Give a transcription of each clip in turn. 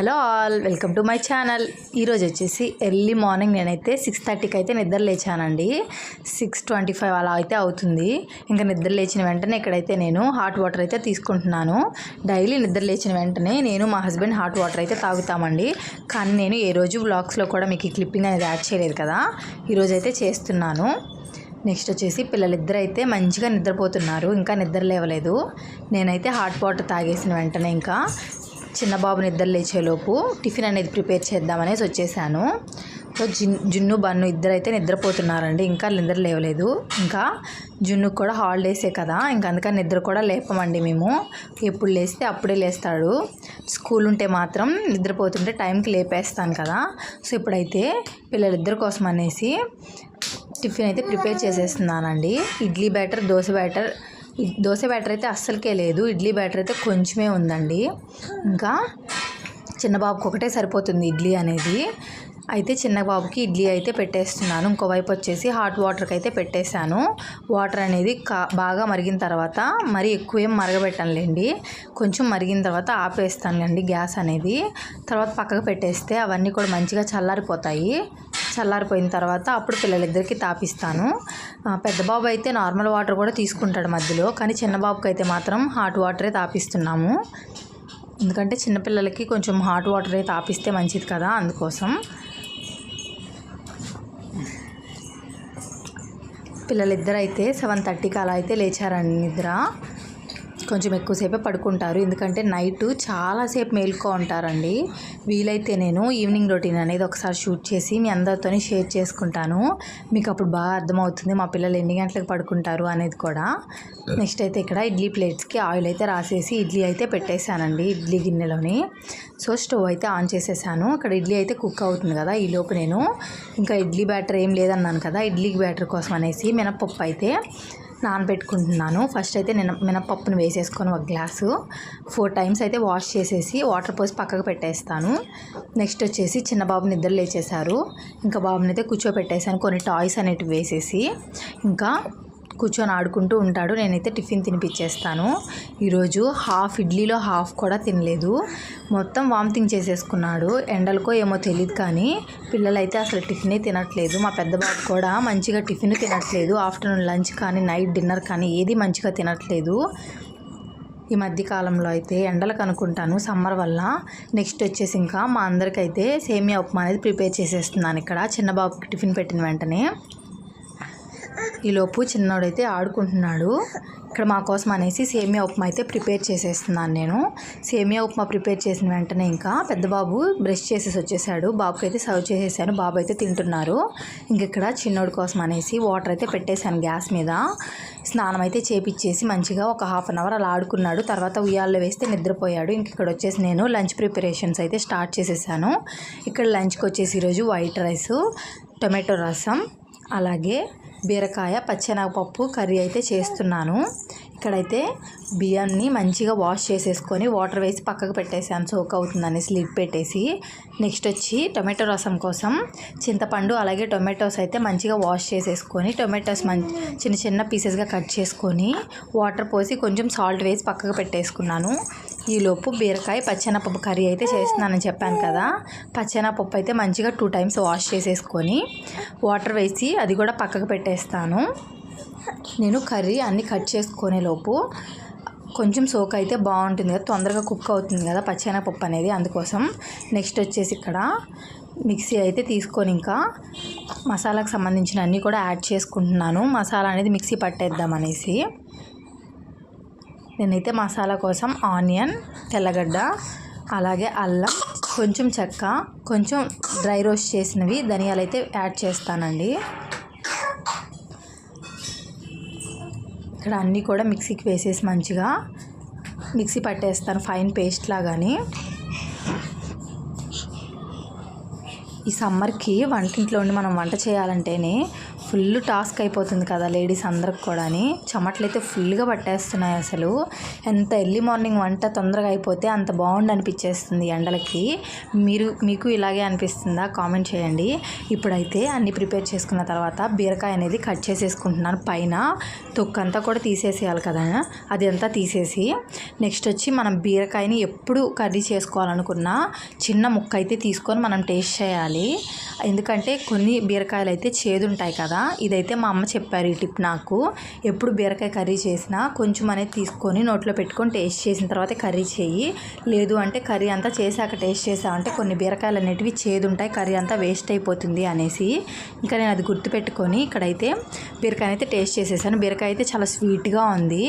Hello all welcome to my channel. ఈరోజు వచ్చేసి early morning నేనైతే సిక్స్ థర్టీకి అయితే నిద్ర లేచానండి. సిక్స్ ట్వంటీ ఫైవ్ అలా అయితే అవుతుంది. ఇంకా నిద్ర లేచిన వెంటనే ఇక్కడైతే నేను హాట్ వాటర్ అయితే తీసుకుంటున్నాను. డైలీ నిద్ర లేచిన వెంటనే నేను మా హస్బెండ్ హాట్ వాటర్ అయితే తాగుతామండి. కానీ నేను ఏ రోజు వ్లాగ్స్లో కూడా మీకు ఈ క్లిప్పింగ్ అనేది యాడ్ చేయలేదు కదా. ఈరోజు అయితే చేస్తున్నాను. నెక్స్ట్ వచ్చేసి పిల్లలిద్దరు అయితే మంచిగా నిద్రపోతున్నారు. ఇంకా నిద్ర లేవలేదు. నేనైతే హాట్ వాటర్ తాగేసిన వెంటనే ఇంకా చిన్న బాబు నిద్ర లేచేలోపు టిఫిన్ అనేది ప్రిపేర్ చేద్దామనేసి వచ్చేసాను. సో జిన్ జున్ను బన్ను ఇద్దరు అయితే నిద్రపోతున్నారండి. ఇంకా నిద్ర లేవలేదు. ఇంకా జున్నుకు కూడా హాలిడేసే కదా. ఇంకా అందుకని నిద్ర కూడా లేపమండి మేము. ఎప్పుడు లేస్తే అప్పుడే లేస్తాడు. స్కూల్ ఉంటే మాత్రం నిద్రపోతుంటే టైంకి లేపేస్తాను కదా. సో ఇప్పుడైతే పిల్లలిద్దరి కోసం అనేసి టిఫిన్ అయితే prepare చేసేస్తున్నానండి. Idli batter dosa batter dosa batter అయితే అస్సలకే లేదు. ఇడ్లీ బ్యాటర్ అయితే కొంచెమే ఉందండి. ఇంకా చిన్న బాబుకి ఒకటే సరిపోతుంది ఇడ్లీ అనేది. అయితే చిన్న బాబుకి ఇడ్లీ అయితే పెట్టేస్తున్నాను. ఇంకోవైపు వచ్చేసి హాట్ వాటర్కి అయితే పెట్టేశాను. వాటర్ అనేది కా బాగా మరిగిన తర్వాత మరి ఎక్కువ ఏం మరగబెట్టనులేండి. కొంచెం మరిగిన తర్వాత ఆపేస్తానులేండి గ్యాస్ అనేది. తర్వాత పక్కకు పెట్టేస్తే అవన్నీ కూడా మంచిగా చల్లారిపోతాయి. చల్లారిపోయిన తర్వాత అప్పుడు పిల్లలిద్దరికి తాపిస్తాను. పెద్ద బాబు అయితే నార్మల్ వాటర్ కూడా తీసుకుంటాడు మధ్యలో కానీ చిన్న బాబుకి అయితే మాత్రం హాట్ వాటరే తాపిస్తున్నాము. ఎందుకంటే చిన్నపిల్లలకి కొంచెం హాట్ వాటరే తాపిస్తే మంచిది కదా అందుకోసం. పిల్లలిద్దరైతే సెవెన్ థర్టీకి అలా అయితే లేచారండి నిద్ర. కొంచెం ఎక్కువసేపే పడుకుంటారు. ఎందుకంటే నైట్ చాలాసేపు మేల్కో ఉంటారండి. వీలైతే నేను ఈవినింగ్ రొటీన్ అనేది ఒకసారి షూట్ చేసి మీ అందరితో షేర్ చేసుకుంటాను. మీకు అప్పుడు బాగా అర్థమవుతుంది మా పిల్లలు ఎన్ని గంటలకు పడుకుంటారు అనేది కూడా. నెక్స్ట్ అయితే ఇక్కడ ఇడ్లీ ప్లేట్స్కి ఆయిల్ అయితే రాసేసి ఇడ్లీ అయితే పెట్టేశానండి ఇడ్లీ గిన్నెలోని. సో స్టవ్ అయితే ఆన్ చేసేసాను. అక్కడ ఇడ్లీ అయితే కుక్ అవుతుంది కదా ఈ లోపు నేను. ఇంకా ఇడ్లీ బ్యాటర్ ఏం లేదన్నాను కదా ఇడ్లీ బ్యాటర్ కోసం అనేసి మినపప్పు అయితే నానబెట్టుకుంటున్నాను ఫస్ట్ అయితే నేను మినపప్పును వేసేసుకొని ఒక గ్లాసు. ఫోర్ టైమ్స్ అయితే వాష్ చేసేసి వాటర్ పోసి పక్కకు పెట్టేస్తాను. నెక్స్ట్ వచ్చేసి చిన్న బాబు నిద్ర లేచేశారు. ఇంకా బాబుని అయితే కూర్చోపెట్టేసాను కొన్ని టాయ్స్ అనేటివి వేసేసి. ఇంకా కూర్చొని ఆడుకుంటూ ఉంటాడు. నేనైతే టిఫిన్ తినిపించేస్తాను ఈరోజు హాఫ్ ఇడ్లీలో హాఫ్ కూడా తినలేదు. మొత్తం వామిటింగ్ చేసేసుకున్నాడు. ఎండలకో ఏమో తెలియదు కానీ పిల్లలైతే అసలు టిఫినే తినట్లేదు. మా పెద్ద బాబు కూడా మంచిగా టిఫిన్ తినట్లేదు. ఆఫ్టర్నూన్ లంచ్ కానీ నైట్ డిన్నర్ కానీ ఏది మంచిగా తినట్లేదు. ఈ మధ్య కాలంలో అయితే ఎండలకు అనుకుంటాను. సమ్మర్ వల్ల నెక్స్ట్ వచ్చేసి ఇంకా మా అందరికైతే సేమియా ఉప్మా అనేది ప్రిపేర్ చేసేస్తున్నాను ఇక్కడ. చిన్న బాబుకి టిఫిన్ పెట్టిన వెంటనే. ఈలోపు చిన్నోడైతే ఆడుకుంటున్నాడు. ఇక్కడ మా కోసం అనేసి సేమియా ఉప్మా అయితే ప్రిపేర్ చేసేస్తున్నాను నేను. సేమియా ఉప్మా ప్రిపేర్ చేసిన వెంటనే ఇంకా పెద్ద బాబు బ్రష్ చేసేసి వచ్చేసాడు. బాబుకి అయితే సర్వ్ చేసేసాను. బాబు అయితే తింటున్నారు. ఇంక ఇక్కడ చిన్నోడి కోసం అనేసి వాటర్ అయితే పెట్టేశాను గ్యాస్ మీద. స్నానం అయితే చేపిచ్చేసి మంచిగా ఒక హాఫ్ అన్ అవర్ అలా ఆడుకున్నాడు. తర్వాత ఉయ్యాల్లో వేస్తే నిద్రపోయాడు. ఇంక ఇక్కడ వచ్చేసి నేను లంచ్ ప్రిపరేషన్స్ అయితే స్టార్ట్ చేసేసాను. ఇక్కడ లంచ్కి వచ్చేసి ఈరోజు వైట్ రైస్ టొమాటో రసం అలాగే బీరకాయ పచ్చెనగపప్పు కర్రీ అయితే చేస్తున్నాను. ఇక్కడైతే బియ్యాన్ని మంచిగా వాష్ చేసేసుకొని వాటర్ వేసి పక్కకు పెట్టేసాను సోక్ అవుతుందని స్లిప్ పెట్టేసి. నెక్స్ట్ వచ్చి టొమాటో రసం కోసం చింతపండు అలాగే టొమాటోస్ అయితే మంచిగా వాష్ చేసేసుకొని టొమాటోస్ మం చిన్న చిన్న పీసెస్గా కట్ చేసుకొని వాటర్ పోసి కొంచెం సాల్ట్ వేసి పక్కకు పెట్టేసుకున్నాను. ఈలోపు బీరకాయ పచ్చెనపప్పు కర్రీ అయితే చేస్తున్నానని చెప్పాను కదా. పచ్చెనపప్పు అయితే మంచిగా టూ టైమ్స్ వాష్ చేసేసుకొని వాటర్ వేసి అది కూడా పక్కకు పెట్టేస్తాను. నేను కర్రీ అన్నీ కట్ చేసుకునే లోపు కొంచెం సోక్ అయితే బాగుంటుంది కదా తొందరగా కుక్ అవుతుంది కదా పచ్చెనపప్పు అనేది. అందుకోసం నెక్స్ట్ వచ్చేసి ఇక్కడ మిక్సీ అయితే తీసుకొని ఇంకా మసాలాకు సంబంధించిన అన్నీ కూడా యాడ్ చేసుకుంటున్నాను. మసాలా అనేది మిక్సీ పట్టేద్దాం అనేసి. నేనైతే మసాలా కోసం ఆనియన్ తెల్లగడ్డ అలాగే అల్లం కొంచెం చెక్క కొంచెం డ్రై రోస్ట్ చేసినవి ధనియాలు అయితే యాడ్ చేస్తానండి. ఇక్కడ అన్నీ కూడా మిక్సీకి వేసేసి మంచిగా మిక్సీ పట్టేస్తాను ఫైన్ పేస్ట్ లాగాని. ఈ సమ్మర్కి వంటింట్లో ఉండి మనం వంట చేయాలంటేనే ఫుల్ టాస్క్ అయిపోతుంది కదా లేడీస్ అందరికి కూడా చెమటలు అయితే ఫుల్గా పట్టేస్తున్నాయి అసలు. ఎంత ఎర్లీ మార్నింగ్ వంట తొందరగా అయిపోతే అంత బాగుండి అనిపించేస్తుంది ఎండలకి. మీరు మీకు ఇలాగే అనిపిస్తుందా? కామెంట్ చేయండి. ఇప్పుడైతే అన్ని ప్రిపేర్ చేసుకున్న తర్వాత బీరకాయ అనేది కట్ చేసేసుకుంటున్నాను. పైన తొక్కంతా కూడా తీసేసేయాలి కదా. అది అంతా తీసేసి నెక్స్ట్ వచ్చి మనం బీరకాయని ఎప్పుడు కర్రీ చేసుకోవాలనుకున్నా చిన్న ముక్క అయితే తీసుకొని మనం టేస్ట్ చేయాలి. ఎందుకంటే కొన్ని బీరకాయలు అయితే చేదుంటాయి కదా. ఇదైతే మా అమ్మ చెప్పారు ఈ టిప్ నాకు. ఎప్పుడు బీరకాయ కర్రీ చేసినా కొంచెం అనేది తీసుకొని నోట్లో పెట్టుకొని టేస్ట్ చేసిన తర్వాత కర్రీ చేయి. లేదు అంటే కర్రీ అంతా చేశాక టేస్ట్ చేసామంటే కొన్ని బీరకాయలు అనేటివి చేదుంటాయి కర్రీ అంతా వేస్ట్ అయిపోతుంది అనేసి. ఇంకా నేను అది గుర్తుపెట్టుకొని ఇక్కడైతే బీరకాయ అయితే టేస్ట్ చేసేసాను. బీరకాయ అయితే చాలా స్వీట్గా ఉంది.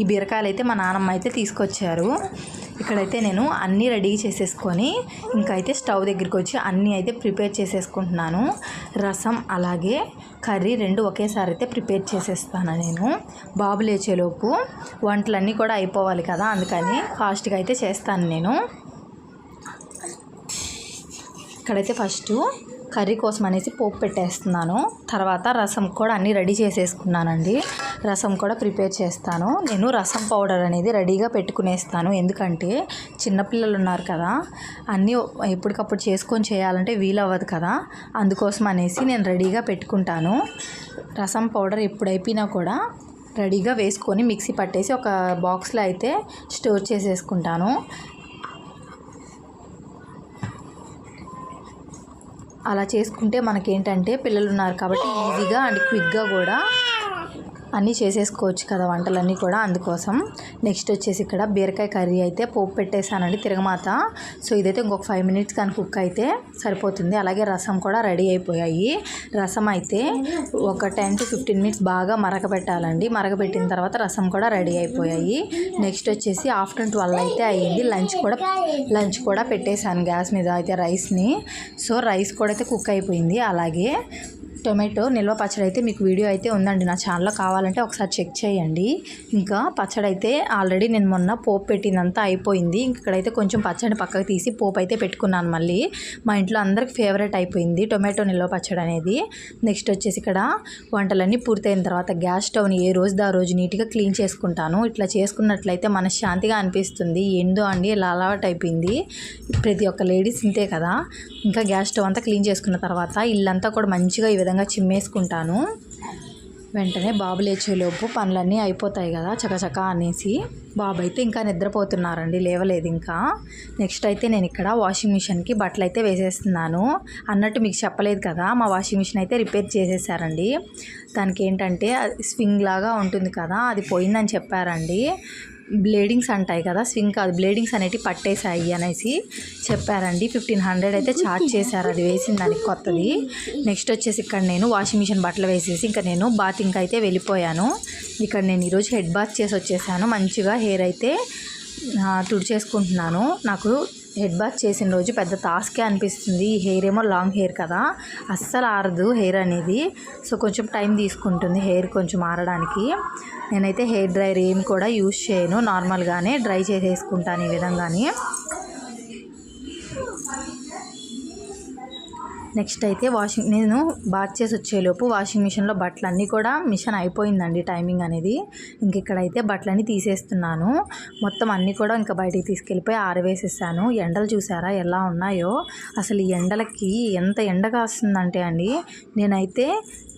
ఈ బీరకాయలు అయితే మా నానమ్మ అయితే తీసుకొచ్చారు. ఇక్కడైతే నేను అన్నీ రెడీ చేసేసుకొని ఇంకా అయితే స్టవ్ దగ్గరికి వచ్చి అన్నీ అయితే ప్రిపేర్ చేసేసుకుంటున్నాను. రసం అలాగే కర్రీ రెండు ఒకేసారి అయితే ప్రిపేర్ చేసేస్తాను నేను. బాబు లేచేలోపు వంటలన్నీ కూడా అయిపోవాలి కదా అందుకని ఫాస్ట్గా అయితే చేస్తాను నేను. ఇక్కడైతే ఫస్ట్ కర్రీ కోసం అనేసి పోపు పెట్టేస్తున్నాను. తర్వాత రసం కూడా అన్నీ రెడీ చేసేసుకున్నానండి. రసం కూడా ప్రిపేర్ చేస్తాను. నేను రసం పౌడర్ అనేది రెడీగా పెట్టుకునేస్తాను. ఎందుకంటే చిన్నపిల్లలు ఉన్నారు కదా అన్నీ ఎప్పటికప్పుడు చేసుకొని చేయాలంటే వీలవ్వదు కదా. అందుకోసం అనేసి నేను రెడీగా పెట్టుకుంటాను. రసం పౌడర్ ఎప్పుడైపోయినా కూడా రెడీగా వేసుకొని మిక్సీ పట్టేసి ఒక బాక్స్లో అయితే స్టోర్ చేసేసుకుంటాను. అలా చేసుకుంటే మనకేంటంటే పిల్లలు ఉన్నారు కాబట్టి ఈజీగా అండ్ క్విక్గా కూడా అన్నీ చేసేసుకోవచ్చు కదా వంటలన్నీ కూడా అందుకోసం. నెక్స్ట్ వచ్చేసి ఇక్కడ బీరకాయ కర్రీ అయితే పోపు పెట్టేశానండి తిరగమాత. సో ఇదైతే ఇంకొక ఫైవ్ మినిట్స్ కానీ కుక్ అయితే సరిపోతుంది. అలాగే రసం కూడా రెడీ అయిపోయాయి. రసం అయితే ఒక టెన్ టు ఫిఫ్టీన్ మినిట్స్ బాగా మరగపెట్టాలండి మరగపెట్టిన తర్వాత రసం కూడా రెడీ అయిపోయాయి. నెక్స్ట్ వచ్చేసి ఆఫ్టర్నూన్ ట్వెల్వ్ అయితే అయ్యింది. లంచ్ కూడా లంచ్ కూడా పెట్టేశాను గ్యాస్ మీద అయితే రైస్ని. సో రైస్ కూడా అయితే కుక్ అయిపోయింది. అలాగే టొమాటో నిల్వ పచ్చడి అయితే మీకు వీడియో అయితే ఉందండి. నా ఛానల్లో కావాలంటే ఒకసారి చెక్ చేయండి. ఇంకా పచ్చడి అయితే ఆల్రెడీ నేను మొన్న పోపు పెట్టినంతా అయిపోయింది. ఇక్కడైతే కొంచెం పచ్చడి పక్కకు తీసి పోపు అయితే పెట్టుకున్నాను మళ్ళీ. మా ఇంట్లో అందరికి ఫేవరెట్ అయిపోయింది టొమాటో నిల్వ పచ్చడి అనేది. నెక్స్ట్ వచ్చేసి ఇక్కడ వంటలన్నీ పూర్తయిన తర్వాత గ్యాస్ స్టవ్ని ఏ రోజు ఆ రోజు నీట్గా క్లీన్ చేసుకుంటాను. ఇట్లా చేసుకున్నట్లయితే మనశ్శాంతిగా అనిపిస్తుంది. ఏందో అండి ఇలా అలవాటు అయిపోయింది. ప్రతి ఒక్క లేడీస్ ఇంతే కదా. ఇంకా గ్యాస్ స్టవ్ అంతా క్లీన్ చేసుకున్న తర్వాత ఇల్లంతా కూడా మంచిగా ఈ విధంగా చిమ్మేసుకుంటాను. వెంటనే బాబు లేచేలోపు పనులన్నీ అయిపోతాయి కదా చకచక అనేసి. బాబు అయితే ఇంకా నిద్రపోతున్నారండి లేవలేదు ఇంకా. నెక్స్ట్ అయితే నేను ఇక్కడ వాషింగ్ మిషన్కి బట్టలు అయితే వేసేస్తున్నాను. అన్నట్టు మీకు చెప్పలేదు కదా మా వాషింగ్ మిషన్ అయితే రిపేర్ చేసేసారండి. దానికి ఏంటంటే స్వింగ్ లాగా ఉంటుంది కదా అది పోయిందని చెప్పారండి. బ్లేడింగ్స్ అంటాయి కదా స్వింగ్ కాదు బ్లేడింగ్స్ అనేవి పట్టేశాయి అనేసి చెప్పారండి. ఫిఫ్టీన్ హండ్రెడ్ అయితే ఛార్జ్ చేశారు అది వేసిన దానికి కొత్తది. నెక్స్ట్ వచ్చేసి ఇక్కడ నేను వాషింగ్ మిషన్ బట్టలు వేసేసి ఇంకా నేను బాతింగ్ అయితే వెళ్ళిపోయాను. ఇక్కడ నేను ఈరోజు హెడ్ బాత్ చేసి వచ్చేసాను. మంచిగా హెయిర్ అయితే తుడిచేసుకుంటున్నాను. నాకు హెడ్ బాత్ చేసిన రోజు పెద్ద టాస్కే అనిపిస్తుంది. ఈ హెయిర్ ఏమో లాంగ్ హెయిర్ కదా. అస్సలు ఆరదు హెయిర్ అనేది. సో కొంచెం టైం తీసుకుంటుంది హెయిర్ కొంచెం ఆరడానికి. నేనైతే హెయిర్ డ్రైయర్ ఏం కూడా యూజ్ చేయను. నార్మల్గానే డ్రై చేసేసుకుంటాను ఈ విధంగానే. నెక్స్ట్ అయితే వాషింగ్ నేను బాత్ చేసి వచ్చేలోపు వాషింగ్ మిషన్లో బట్టలు అన్నీ కూడా మిషన్ అయిపోయిందండి టైమింగ్ అనేది. ఇంక ఇక్కడైతే బట్టలన్నీ తీసేస్తున్నాను. మొత్తం అన్నీ కూడా ఇంకా బయటికి తీసుకెళ్ళిపోయి ఆరవేసేసాను. ఎండలు చూసారా ఎలా ఉన్నాయో? అసలు ఈ ఎండలకి ఎంత ఎండ కాస్తుందంటే అండి నేనైతే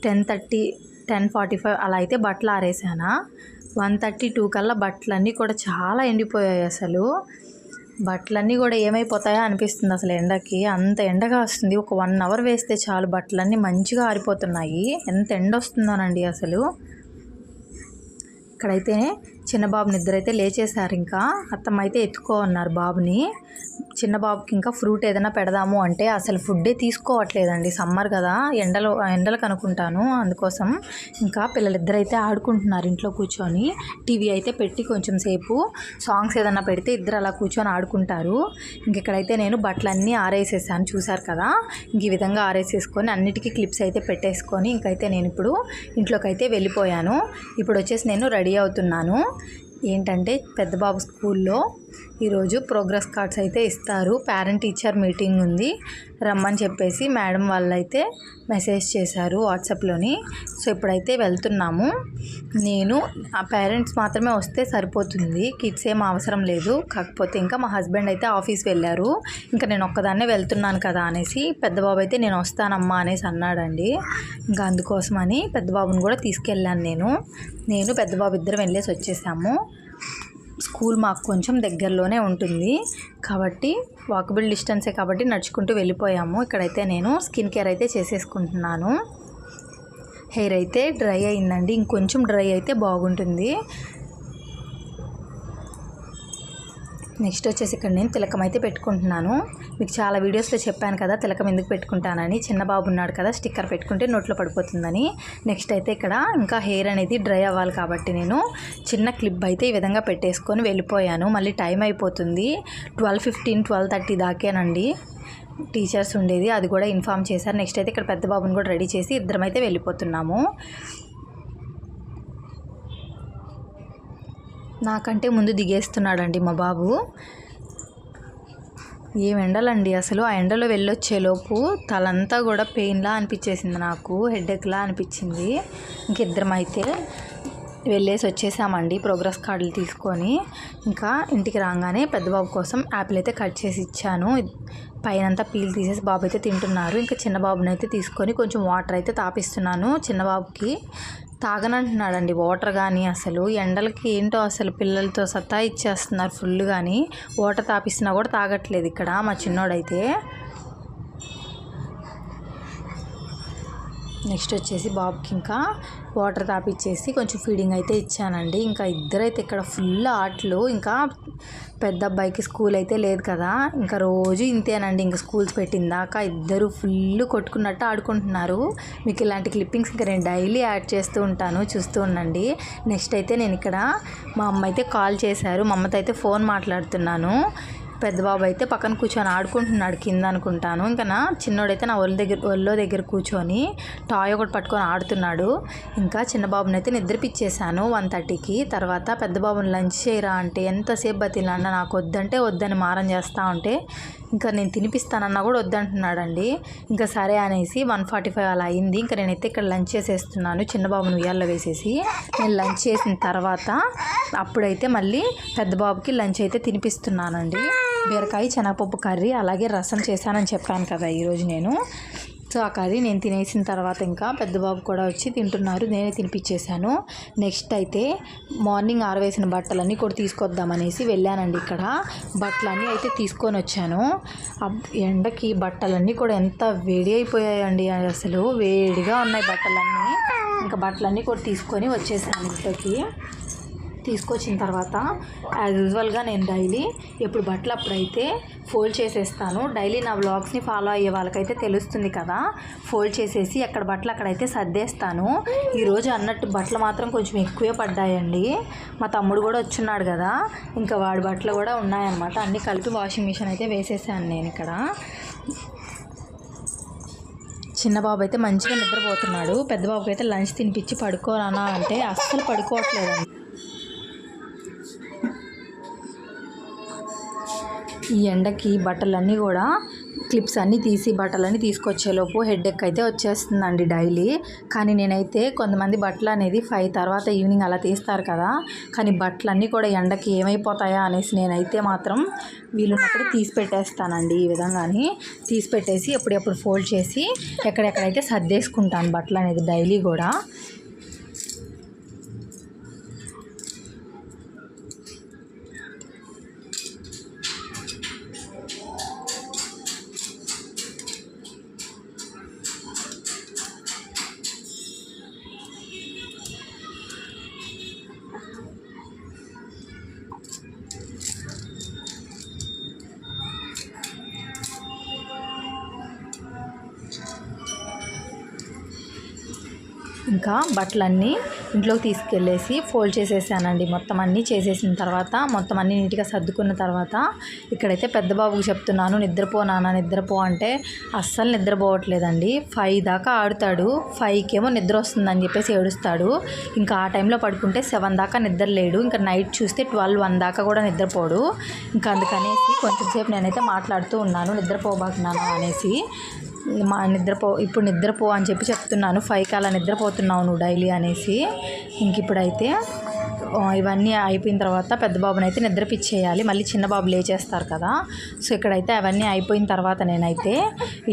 ten thirty ten forty five అలా అయితే బట్టలు ఆరేసానా. వన్ థర్టీ టూ కల్లా బట్టలన్నీ కూడా చాలా ఎండిపోయాయి అసలు. బట్టలన్నీ కూడా ఏమైపోతాయో అనిపిస్తుంది అసలు ఎండకి. అంత ఎండగా వస్తుంది. ఒక వన్ అవర్ వేస్తే చాలు బట్టలన్నీ మంచిగా ఆరిపోతున్నాయి. ఎంత ఎండ వస్తుందోనండి అసలు. ఇక్కడైతే చిన్నబాబు నిద్ర అయితే లేచేశారు ఇంకా. అత్తమ్మ అయితే ఎత్తుకో అన్నారు బాబుని. చిన్న బాబుకి ఇంకా ఫ్రూట్ ఏదైనా పెడదాము అంటే అసలు ఫుడ్డే తీసుకోవట్లేదండి. సమ్మర్ కదా ఎండలు ఎండలకు అనుకుంటాను. అందుకోసం ఇంకా పిల్లలిద్దరైతే ఆడుకుంటున్నారు ఇంట్లో కూర్చొని. టీవీ అయితే పెట్టి కొంచెం సేపు సాంగ్స్ ఏదైనా పెడితే ఇద్దరు అలా కూర్చొని ఆడుకుంటారు. ఇంకెక్కడైతే నేను బట్టలన్నీ ఆరేసేసాను చూశారు కదా? ఇంక ఈ విధంగా ఆరేసేసుకొని అన్నిటికీ క్లిప్స్ అయితే పెట్టేసుకొని ఇంకైతే నేను ఇప్పుడు ఇంట్లోకి అయితే వెళ్ళిపోయాను. ఇప్పుడు వచ్చేసి నేను రెడీ అవుతున్నాను. ఏంటంటే పెద్ద బాబు స్కూల్లో ఈరోజు ప్రోగ్రెస్ కార్డ్స్ అయితే ఇస్తారు. పేరెంట్ టీచర్ మీటింగ్ ఉంది. రమ్మని చెప్పేసి మేడం వాళ్ళు అయితే మెసేజ్ చేశారు వాట్సాప్లోని. సో ఇప్పుడైతే వెళ్తున్నాము. నేను ఆ పేరెంట్స్ మాత్రమే వస్తే సరిపోతుంది. కిడ్స్ ఏం అవసరం లేదు. కాకపోతే ఇంకా మా హస్బెండ్ అయితే ఆఫీస్ వెళ్ళారు. ఇంకా నేను ఒక్కదాన్నే వెళ్తున్నాను కదా అనేసి పెద్ద బాబు అయితే నేను వస్తానమ్మా అనేసి అన్నాడండి. ఇంకా అందుకోసమని పెద్ద బాబుని కూడా తీసుకెళ్ళాను నేను. నేను పెద్ద బాబు ఇద్దరం వెళ్ళేసి వచ్చేసాము. స్కూల్ మాకు కొంచెం దగ్గరలోనే ఉంటుంది. కాబట్టి వాకబుల్ డిస్టెన్సే కాబట్టి నడుచుకుంటూ వెళ్ళిపోయాము. ఇక్కడైతే నేను స్కిన్ కేర్ అయితే చేసేసుకుంటున్నాను. హెయిర్ అయితే డ్రై అయిందండి. ఇంకొంచెం డ్రై అయితే బాగుంటుంది. నెక్స్ట్ వచ్చేసి ఇక్కడ నేను తిలకం అయితే పెట్టుకుంటున్నాను. మీకు చాలా వీడియోస్లో చెప్పాను కదా తిలకం ఎందుకు పెట్టుకుంటానని. చిన్న బాబు ఉన్నాడు కదా స్టిక్కర్ పెట్టుకుంటే నోట్లో పడిపోతుందని. నెక్స్ట్ అయితే ఇక్కడ ఇంకా హెయిర్ అనేది డ్రై అవ్వాలి కాబట్టి నేను చిన్న క్లిప్ అయితే ఈ విధంగా పెట్టేసుకొని వెళ్ళిపోయాను. మళ్ళీ టైం అయిపోతుంది. ట్వెల్వ్ ఫిఫ్టీన్ ట్వెల్వ్ థర్టీ దాకేనండి. టీచర్స్ ఉండేది అది కూడా ఇన్ఫామ్ చేశారు. నెక్స్ట్ అయితే ఇక్కడ పెద్ద బాబుని కూడా రెడీ చేసి ఇద్దరం అయితే వెళ్ళిపోతున్నాము. నాకంటే ముందు దిగేస్తున్నాడండి మా బాబు. ఏం ఎండలండి అసలు. ఆ ఎండలో వెళ్ళొచ్చేలోపు తలంతా కూడా పెయిన్లా అనిపించేసింది నాకు హెడేక్లా అనిపించింది. ఇంకిద్దరం అయితే వెళ్ళేసి వచ్చేసామండి ప్రోగ్రెస్ కార్డులు తీసుకొని. ఇంకా ఇంటికి రాగానే పెద్ద బాబు కోసం యాపిల్ అయితే కట్ చేసి ఇచ్చాను. పైనంతా పీల్ తీసేసి బాబు అయితే తింటున్నారు. ఇంకా చిన్నబాబుని అయితే తీసుకొని కొంచెం వాటర్ అయితే తాపిస్తున్నాను చిన్న బాబుకి తాగనంటున్నాడండి. వాటర్ కానీ అసలు ఎండలకి ఏంటో అసలు పిల్లలతో సత్తా ఇచ్చేస్తున్నారు ఫుల్ కానీ వాటర్ తాపిస్తున్నా కూడా తాగట్లేదు ఇక్కడ మా చిన్నోడైతే. నెక్స్ట్ వచ్చేసి బాబుకి ఇంకా వాటర్ తాపిచ్చేసి కొంచెం ఫీడింగ్ అయితే ఇచ్చానండి. ఇంకా ఇద్దరైతే ఇక్కడ ఫుల్ ఆటలు. ఇంకా పెద్ద అబ్బాయికి స్కూల్ అయితే లేదు కదా. ఇంకా రోజు ఇంతేనండి. ఇంకా స్కూల్స్ పెట్టిందాక ఇద్దరు ఫుల్ కొట్టుకున్నట్టు ఆడుకుంటున్నారు. మీకు ఇలాంటి క్లిప్పింగ్స్ ఇంకా నేను డైలీ యాడ్ చేస్తూ ఉంటాను. చూస్తూ ఉండండి. నెక్స్ట్ అయితే నేను ఇక్కడ మా అమ్మ అయితే కాల్ చేశారు. మా అమ్మతో అయితే ఫోన్ మాట్లాడుతున్నాను. పెద్ద బాబు అయితే పక్కన కూర్చొని ఆడుకుంటున్నాడు కింద అనుకుంటాను. ఇంకా నా చిన్నోడైతే నా ఒళ్ళ దగ్గర ఒళ్ళో దగ్గర కూర్చొని టాయ్ ఒకటి పట్టుకొని ఆడుతున్నాడు. ఇంకా చిన్న బాబుని అయితే నిద్రపిచ్చేసాను వన్ థర్టీకి. తర్వాత పెద్ద బాబుని లంచ్ చేయరా అంటే ఎంతసేపు బతిలాడినా నాకు వద్దంటే వద్దని మారం చేస్తూ ఉంటే ఇంకా నేను తినిపిస్తానన్నా కూడా వద్దంటున్నాడండి. ఇంకా సరే అనేసి వన్ ఫార్టీ ఫైవ్ అలా అయింది. ఇంకా నేనైతే ఇక్కడ లంచ్ చేసేస్తున్నాను చిన్న బాబుని ఉయ్యాల్లో వేసేసి. నేను లంచ్ చేసిన తర్వాత అప్పుడైతే మళ్ళీ పెద్ద బాబుకి లంచ్ అయితే తినిపిస్తున్నానండి. బీరకాయ శనగపప్పు కర్రీ అలాగే రసం చేశానని చెప్పాను కదా ఈరోజు నేను. సో ఆ కర్రీ నేను తినేసిన తర్వాత ఇంకా పెద్ద బాబు కూడా వచ్చి తింటున్నారు నేనే తినిపించేశాను నెక్స్ట్ అయితే మార్నింగ్ ఆరవేసిన బట్టలన్నీ కూడా తీసుకొద్దామనేసి వెళ్ళానండి ఇక్కడ. బట్టలన్నీ అయితే తీసుకొని వచ్చాను. ఎండకి బట్టలన్నీ కూడా ఎంత వేడి అయిపోయాయండి అసలు. వేడిగా ఉన్నాయి బట్టలన్నీ. ఇంకా బట్టలన్నీ కూడా తీసుకొని వచ్చేసాను ఇంట్లోకి. తీసుకొచ్చిన తర్వాత యాజ్ యూజువల్గా నేను డైలీ ఎప్పుడు బట్టలు అప్పుడైతే ఫోల్డ్ చేసేస్తాను. డైలీ నా వ్లాగ్స్ని ఫాలో అయ్యే వాళ్ళకైతే తెలుస్తుంది కదా. ఫోల్డ్ చేసేసి ఎక్కడ బట్టలు అక్కడైతే సర్దేస్తాను. ఈరోజు అన్నట్టు బట్టలు మాత్రం కొంచెం ఎక్కువే పడ్డాయండి. మా తమ్ముడు కూడా వచ్చున్నాడు కదా. ఇంకా వాడి బట్టలు కూడా ఉన్నాయన్నమాట. అన్నీ కలిపి వాషింగ్ మిషన్ అయితే వేసేసాను నేను ఇక్కడ. చిన్న బాబు అయితే మంచిగా నిద్రపోతున్నాడు. పెద్ద బాబుకి అయితే లంచ్ తినిపించి పడుకోరానా అంటే అస్సలు పడుకోవట్లేదండి. ఈ ఎండకి బట్టలన్నీ కూడా క్లిప్స్ అన్నీ తీసి బట్టలన్నీ తీసుకొచ్చేలోపు హెడేక్ అయితే వచ్చేస్తుందండి డైలీ. కానీ నేనైతే కొంతమంది బట్టలు అనేది ఫైవ్ తర్వాత ఈవినింగ్ అలా తీస్తారు కదా కానీ బట్టలన్నీ కూడా ఎండకి ఏమైపోతాయా అనేసి నేనైతే మాత్రం వీలున్నప్పుడు తీసి పెట్టేస్తానండి ఈ విధంగాని. తీసి పెట్టేసి ఎప్పుడెప్పుడు ఫోల్డ్ చేసి ఎక్కడెక్కడైతే సర్దేసుకుంటాను బట్టలు అనేది డైలీ కూడా. ఇంకా బట్టలన్నీ ఇంట్లోకి తీసుకెళ్ళేసి ఫోల్డ్ చేసేసానండి. మొత్తం అన్నీ చేసేసిన తర్వాత మొత్తం అన్నీ నీట్గా సర్దుకున్న తర్వాత ఇక్కడైతే పెద్ద బాబుకి చెప్తున్నాను నిద్రపో నాన్న నిద్రపో అంటే అస్సలు నిద్రపోవట్లేదండి. ఫైవ్ దాకా ఆడుతాడు. ఫైవ్కి ఏమో నిద్ర వస్తుందని చెప్పేసి ఏడుస్తాడు. ఇంకా ఆ టైంలో పడుకుంటే సెవెన్ దాకా నిద్ర లేడు ఇంకా నైట్ చూస్తే ట్వెల్వ్ వన్ దాకా కూడా నిద్రపోడు. ఇంకా అందుకనేసి కొంచెం సేపు నేనైతే మాట్లాడుతూ ఉన్నాను. నిద్రపోబాకున్నాను అనేసి. మా నిద్రపో ఇప్పుడు నిద్రపో అని చెప్పి చెప్తున్నాను. ఫైవ్కి అలా నిద్రపోతున్నావు నువ్వు డైలీ అనేసి. ఇంక ఇప్పుడైతే ఇవన్నీ అయిపోయిన తర్వాత పెద్ద బాబుని అయితే నిద్రపిచ్చేయాలి మళ్ళీ చిన్న బాబు లేచేస్తారు కదా. సో ఇక్కడైతే అవన్నీ అయిపోయిన తర్వాత నేనైతే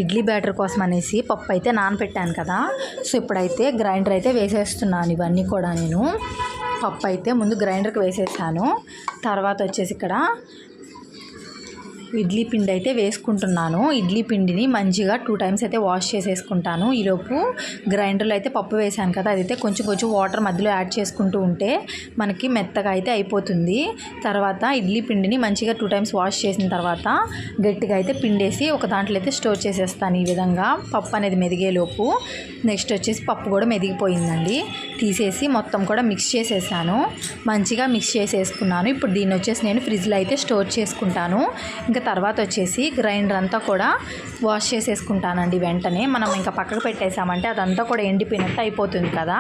ఇడ్లీ బ్యాటర్ కోసం అనేసి పప్పు అయితే నానపెట్టాను కదా. సో ఇప్పుడైతే గ్రైండర్ అయితే వేసేస్తున్నాను ఇవన్నీ కూడా నేను. పప్పు అయితే ముందు గ్రైండర్కి వేసేసాను. తర్వాత వచ్చేసి ఇక్కడ ఇడ్లీ పిండి అయితే వేసుకుంటున్నాను. ఇడ్లీ పిండిని మంచిగా టూ టైమ్స్ అయితే వాష్ చేసేసుకుంటాను. ఈలోపు గ్రైండర్లో అయితే పప్పు వేసాను కదా అదైతే కొంచెం కొంచెం వాటర్ మధ్యలో యాడ్ చేసుకుంటూ ఉంటే మనకి మెత్తగా అయితే అయిపోతుంది. తర్వాత ఇడ్లీ పిండిని మంచిగా టూ టైమ్స్ వాష్ చేసిన తర్వాత గట్టిగా అయితే పిండేసి ఒక దాంట్లో అయితే స్టోర్ చేసేస్తాను ఈ విధంగా. పప్పు అనేది మెదిగేలోపు నెక్స్ట్ వచ్చేసి పప్పు కూడా మెదిగిపోయిందండి. తీసేసి మొత్తం కూడా మిక్స్ చేసేసాను. మంచిగా మిక్స్ చేసేసుకున్నాను. ఇప్పుడు దీన్ని వచ్చేసి నేను ఫ్రిడ్జ్లో అయితే స్టోర్ చేసుకుంటాను. ఇంకా తర్వాత వచ్చేసి గ్రైండర్ అంతా కూడా వాష్ చేసేసుకుంటానండి వెంటనే. మనం ఇంకా పక్కకు పెట్టేసామంటే అదంతా కూడా ఎండిపోయినట్టు అయిపోతుంది కదా.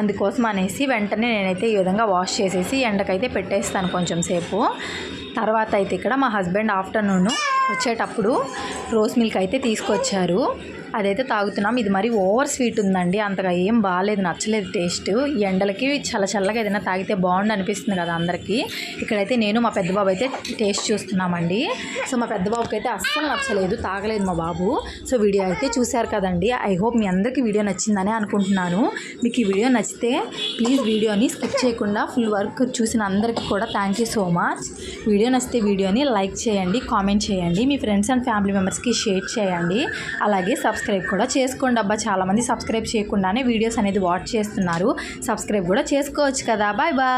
అందుకోసం అనేసి వెంటనే నేనైతే ఈ విధంగా వాష్ చేసేసి ఎండకైతే పెట్టేస్తాను కొంచెం సేపు. తర్వాత అయితే ఇక్కడ మా హస్బెండ్ ఆఫ్టర్నూన్ వచ్చేటప్పుడు రోస్ మిల్క్ అయితే తీసుకొచ్చారు. అదైతే తాగుతున్నాం. ఇది మరి ఓవర్ స్వీట్ ఉందండి. అంతగా ఏం బాగాలేదు నచ్చలేదు టేస్ట్. ఎండలకి చల్ల చల్లగా ఏదైనా తాగితే బాగుండు అనిపిస్తుంది కదా అందరికీ. ఇక్కడైతే నేను మా పెద్ద బాబు అయితే టేస్ట్ చూస్తున్నామండి. సో మా పెద్ద బాబుకి అయితే అస్సలు నచ్చలేదు తాగలేదు మా బాబు. సో వీడియో అయితే చూశారు కదండి. ఐ హోప్ మీ అందరికీ వీడియో నచ్చిందని అనుకుంటున్నాను. మీకు ఈ వీడియో నచ్చితే ప్లీజ్ వీడియోని స్కిప్ చేయకుండా ఫుల్ వర్క్ చూసిన అందరికీ కూడా thank you so much. Video నచ్చితే వీడియోని లైక్ చేయండి కామెంట్ చేయండి. మీ ఫ్రెండ్స్ అండ్ ఫ్యామిలీ మెంబర్స్కి షేర్ చేయండి. అలాగే సబ్స్క్రైబ్ కూడా చేసుకోండి అబ్బా. చాలామంది సబ్స్క్రైబ్ చేయకుండానే వీడియోస్ అనేది వాచ్ చేస్తున్నారు. సబ్స్క్రైబ్ కూడా చేసుకోవచ్చు కదా. Bye bye